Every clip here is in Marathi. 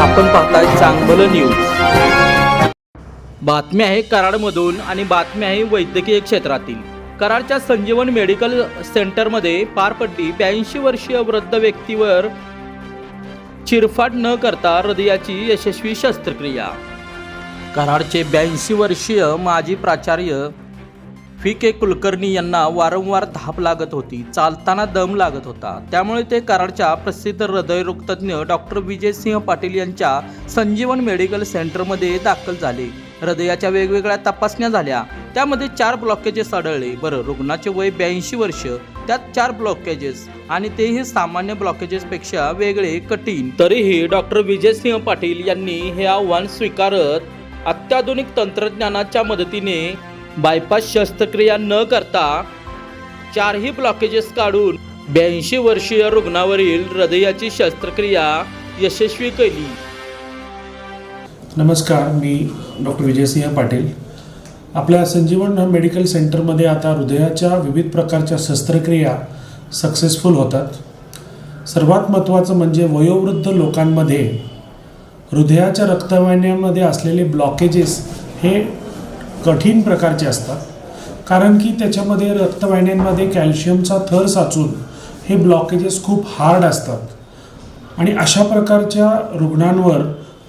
आपण पाहताय चांगलं न्यूज बातमी आहे कराडमधून आणि बातमी आहे वैद्यकीय क्षेत्रातील. कराडच्या संजीवन मेडिकल सेंटरमध्ये पार पडली ब्याऐंशी वर्षीय वृद्ध व्यक्तीवर चिरफाड न करता हृदयाची यशस्वी शस्त्रक्रिया. कराडचे ब्याऐंशी वर्षीय माजी प्राचार्य फिके के कुलकर्णी यांना वारंवार धाप लागत होती चालताना दम लागत होता. त्यामुळे ते कराडच्या प्रसिद्ध हृदयरोगतज्ञ डॉक्टर विजयसिंह पाटील यांच्या संजीवन मेडिकल सेंटरमध्ये दाखल झाले. हृदयाच्या वेगवेगळ्या तपासण्या झाल्या. त्यामध्ये चार ब्लॉकेजेस आढळले. बरं रुग्णाचे वय ब्याऐंशी वर्ष. त्यात चार ब्लॉकेजेस आणि तेही सामान्य ब्लॉकेजेसपेक्षा वेगळे कठीण. तरीही डॉक्टर विजयसिंह पाटील यांनी हे आव्हान स्वीकारत अत्याधुनिक तंत्रज्ञानाच्या मदतीने बायपास शस्त्रक्रिया न करता चारही ब्लॉकेजेस काढून ब्याऐंशी वर्षीय रुग्णावरील हृदयाची शस्त्रक्रिया यशस्वी केली. नमस्कार मी डॉक्टर विजयसिंह पाटील. आपल्या संजीवन मेडिकल सेंटरमध्ये आता हृदयाच्या विविध प्रकारच्या शस्त्रक्रिया सक्सेसफुल होतात. सर्वात महत्त्वाचं म्हणजे वयोवृद्ध लोकांमध्ये हृदयाच्या रक्तवाहिन्यांमध्ये असलेले ब्लॉकेजेस हे कठीण प्रकारचे असतात. कारण की त्याच्यामध्ये रक्तवाहिन्यांमध्ये कॅल्शियमचा थर साचून हे ब्लॉकेजेस खूप हार्ड असतात. आणि अशा प्रकारच्या रुग्णांवर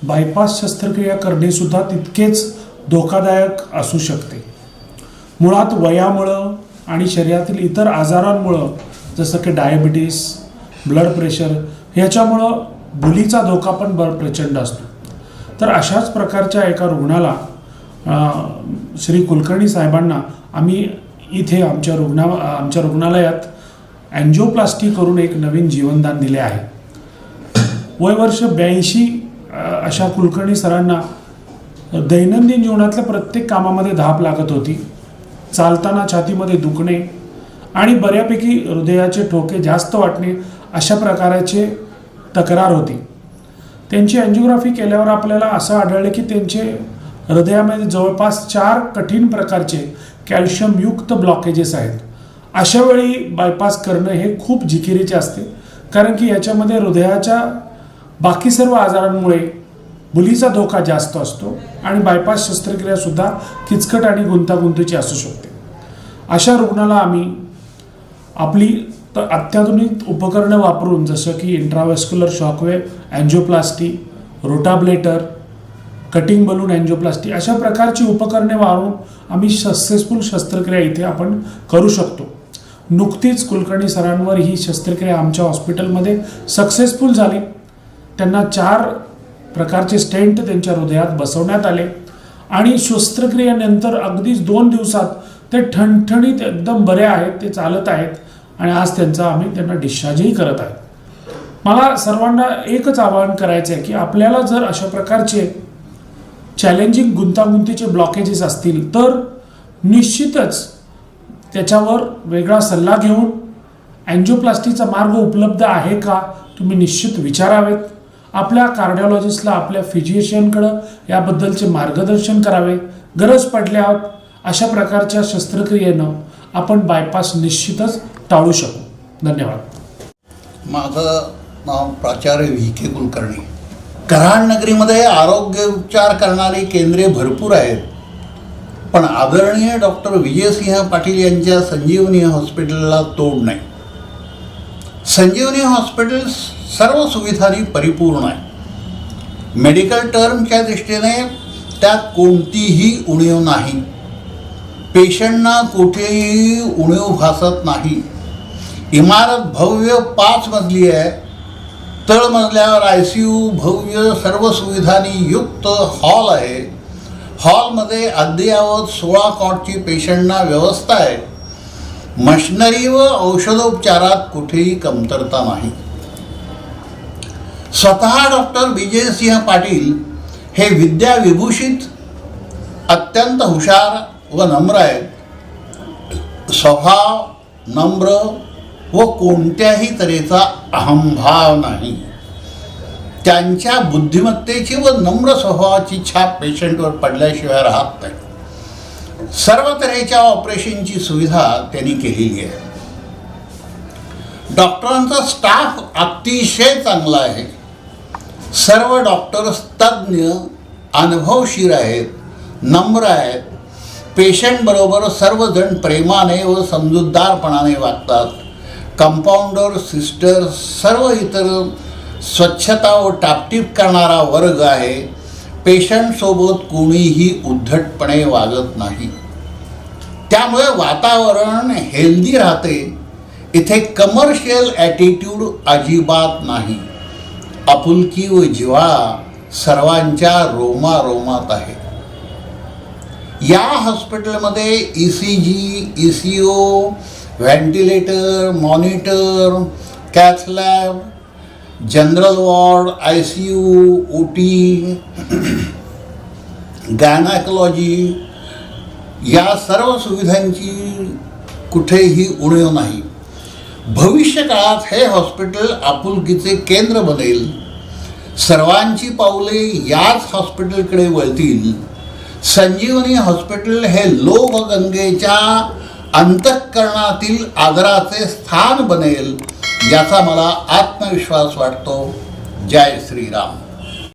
बायपास शस्त्रक्रिया करणेसुद्धा तितकेच धोकादायक असू शकते. मुळात वयामुळं आणि शरीरातील इतर आजारांमुळं जसं की डायबिटीस ब्लड प्रेशर ह्याच्यामुळं भुलीचा धोका पण ब प्रचंड असतो. तर अशाच प्रकारच्या एका रुग्णाला श्री कुलकर्णी साहेबांना आम्ही इथे आमच्या रुग्णा आमच्या रुग्णालयात अँजिओप्लास्टी करून एक नवीन जीवनदान दिले आहे. वय वर्ष ब्याऐंशी अशा कुलकर्णी सरांना दैनंदिन जीवनातल्या प्रत्येक कामामध्ये धाप लागत होती. चालताना छातीमध्ये दुखणे आणि बऱ्यापैकी हृदयाचे ठोके जास्त वाटणे अशा प्रकाराचे तक्रार होती. त्यांची अँजिओग्राफी केल्यावर आपल्याला असं आढळलं की त्यांचे हृदयामध्ये जवळपास चार कठीण प्रकारचे कॅल्शियमयुक्त ब्लॉकेजेस आहेत. अशा वेळी बायपास करणं हे खूप जिकिरीचे असते कारण की याच्यामध्ये हृदयाच्या बाकी सर्व आजारांमुळे मुलीचा धोका जास्त असतो आणि बायपास शस्त्रक्रियासुद्धा किचकट आणि गुंतागुंतीची असू शकते. अशा रुग्णाला आम्ही आपली तर अत्याधुनिक उपकरणं वापरून जसं की intravascular shockwave angioplasty rotablator cutting balloon angioplasty अशा प्रकारची उपकरणे वापरून आम्ही सक्सेसफुल शस्त्रक्रिया इथे आपण करू शकतो. नुकतीच कुलकर्णी सरांवर ही शस्त्रक्रिया आमच्या हॉस्पिटलमध्ये सक्सेसफुल झाली. त्यांना चार प्रकारचे स्टेंट त्यांच्या हृदयात बसवण्यात आले आणि शस्त्रक्रियेनंतर अगदीच दोन दिवसात ते ठणठणीत एकदम बरे आहेत ते चालत आहेत आणि आज त्यांचा आम्ही त्यांना डिस्चार्जही करत आहेत. मला सर्वांना एकच आवाहन करायचं आहे की आपल्याला जर अशा प्रकारचे चॅलेंजिंग गुंतागुंतीचे ब्लॉकेजेस असतील तर निश्चितच त्याच्यावर वेगळा सल्ला घेऊन अँजिओप्लास्टीचा मार्ग उपलब्ध आहे का तुम्ही निश्चित विचारावेत. आपल्या कार्डिओलॉजिस्टला आपल्या फिजिशियनकडं याबद्दलचे मार्गदर्शन करावे. गरज पडल्यावर अशा प्रकारच्या शस्त्रक्रियेनं आपण बायपास निश्चितच टाळू शकू. धन्यवाद. माझं नाव प्राचार्य व्ही के कुलकर्णी. कराड नगरीमध्ये आरोग्य उपचार करणारी केंद्रे भरपूर आहेत. पण आदरणीय डॉक्टर विजयसिंह पाटील यांच्या संजीवनी हॉस्पिटलला तोड नाही. संजीवनी हॉस्पिटल सर्व सुविधांनी परिपूर्ण आहे. मेडिकल टर्मच्या दृष्टीने त्यात कोणतीही उणीव नाही. पेशंटना कुठेही उणीव भासत नाही. इमारत भव्य पाच मजली आहे. तळमजल्यावर आय सी यू भव्य सर्व सुविधांनी युक्त हॉल आहे. हॉलमध्ये अद्ययावत सोळा कॉटची पेशंटना व्यवस्था आहे. मशनरी व औषधोपचारात कुठेही कमतरता नाही. स्वतः डॉक्टर विजयसिंह पाटील हे विद्याविभूषित अत्यंत हुशार व नम्र आहेत. स्वभाव नम्र व कोणत्याही तऱ्हेचा अहंभाव नाही. त्यांच्या बुद्धिमत्तेची व नम्र स्वभावाची छाप पेशंटवर पडल्याशिवाय राहत नाही. सर्व तऱ्हेच्या ऑपरेशनची सुविधा त्यांनी केलेली आहे. डॉक्टरांचा स्टाफ अतिशय चांगला आहे. सर्व डॉक्टर्स तज्ज्ञ अनुभवशीर आहेत नम्र आहेत. पेशंटबरोबर सर्वजण प्रेमाने व समजूतदारपणाने वागतात. कंपाऊंडर सिस्टर सर्व इतर स्वच्छता व टापटीप करणारा वर्ग आहे. पेशंटसोबत कोणीही उद्धटपणे वागत नाही. त्यामुळे वातावरण हेल्दी राहते. इथे कमर्शियल ॲटिट्यूड अजिबात नाही. आपुलकी व जिव्हाळा सर्वांच्या रोमारोमात आहे. या हॉस्पिटलमध्ये E C G E C O ventilator monitor cath lab general ward I C U O T gynaecology या सर्व सुविधांची कुठेही उणीव नाही. भविष्यकाळात हे हॉस्पिटल आपुलकीचे केंद्र बनेल. सर्वांची पावले याच हॉस्पिटलकडे वळतील. संजीवनी हॉस्पिटल हे लोकगंगेच्या अंतःकरणातील आदराचे स्थान बनेल याचा मला आत्मविश्वास वाटतो. जय श्रीराम.